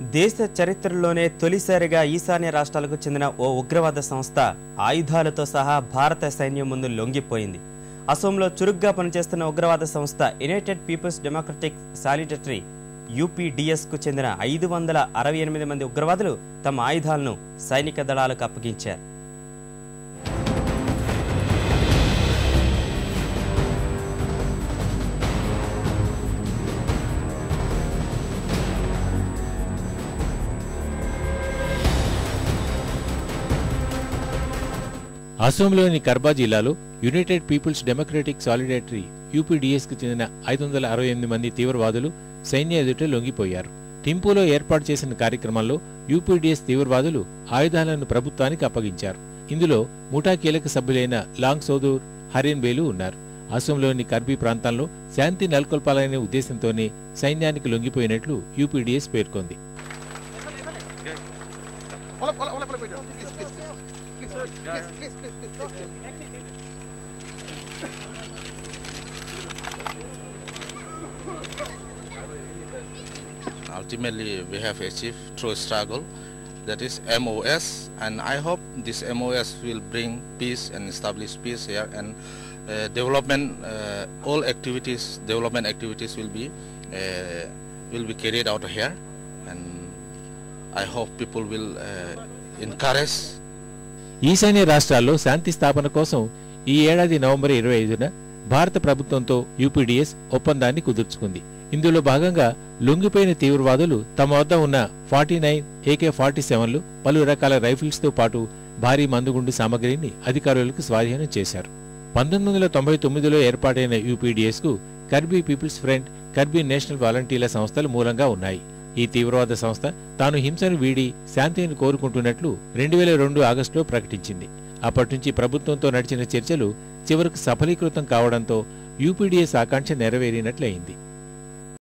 దేశ చరిత్రలోనే తొలిసారిగా ఈశాన్య రాష్ట్రాలకు చెందిన ఓ ఉగ్రవాద సంస్థ ఆయుధాలతో సహా భారత సైన్యం ముందు లొంగిపోయింది. అసోంలో చురుగ్గా పనిచేస్తున్న ఉగ్రవాద సంస్థ యునైటెడ్ పీపుల్స్ డెమోక్రటిక్ సాలిడటరీ యూపీడిఎస్కు చెందిన ఐదు వందల అరవై ఎనిమిది మంది ఉగ్రవాదులు తమ ఆయుధాలను సైనిక దళాలకు అప్పగించారు. అసోంలోని కర్బా జిల్లాలో యునైటెడ్ పీపుల్స్ డెమోక్రటిక్ సాలిడేటరీ యూపీడీఎస్కు చెందిన ఐదు వందల అరవై ఎనిమిది మంది తీవ్రవాదులు సైన్య ఎదుట లొంగిపోయారు టింపులో ఏర్పాటు చేసిన కార్యక్రమంలో యూపీడీఎస్ తీవ్రవాదులు ఆయుధాలను ప్రభుత్వానికి అప్పగించారు ఇందులో ముఠా కీలక సభ్యులైన లాంగ్ సోదూర్ హరీన్ బేలు ఉన్నారు అసోంలోని కర్బీ ప్రాంతాల్లో శాంతి నెలకొల్పాలనే ఉద్దేశంతోనే సైన్యానికి లొంగిపోయినట్లు యూపీడీఎస్ పేర్కొంది Ultimately, we have achieved through struggle, that is MOS, and I hope this MOS will bring peace and establish peace here and uh, development. Uh, all activities, development activities will be uh, will be carried out here, and I hope people will uh, encourage ఈశాన్య రాష్ట్రాల్లో శాంతి స్థాపన కోసం ఈ ఏడాది November ఇరవై ఐదున భారత ప్రభుత్వంతో యూపీడీఎస్ ఒప్పందాన్ని కుదుర్చుకుంది. ఇందులో భాగంగా లొంగిపోయిన తీవ్రవాదులు తమ వద్ద ఉన్న ఫార్టీ నైన్ ఏకే ఫార్టీ సెవెన్లు పలు రకాల రైఫిల్స్తో పాటు భారీ మందుగుండు సామగ్రిని అధికారులకు స్వాధీనం చేశారు. పంతొమ్మిది వందల తొంభై తొమ్మిదిలో ఏర్పాటైన యూపీడీఎస్కు Karbi People's Front Karbi National వాలంటీర్ల సంస్థలు మూలంగా ఉన్నాయి. ఈ తీవ్రవాద సంస్థ తాను హింసను వీడి శాంతిని కోరుకుంటున్నట్లు రెండు వేల రెండు ఆగస్టులో ప్రకటించింది. అప్పటి నుంచి ప్రభుత్వంతో నడిచిన చర్చలు చివరకు సఫలీకృతం కావడంతో యూపీడీఎస్ ఆకాంక్ష నెరవేరినట్లయింది.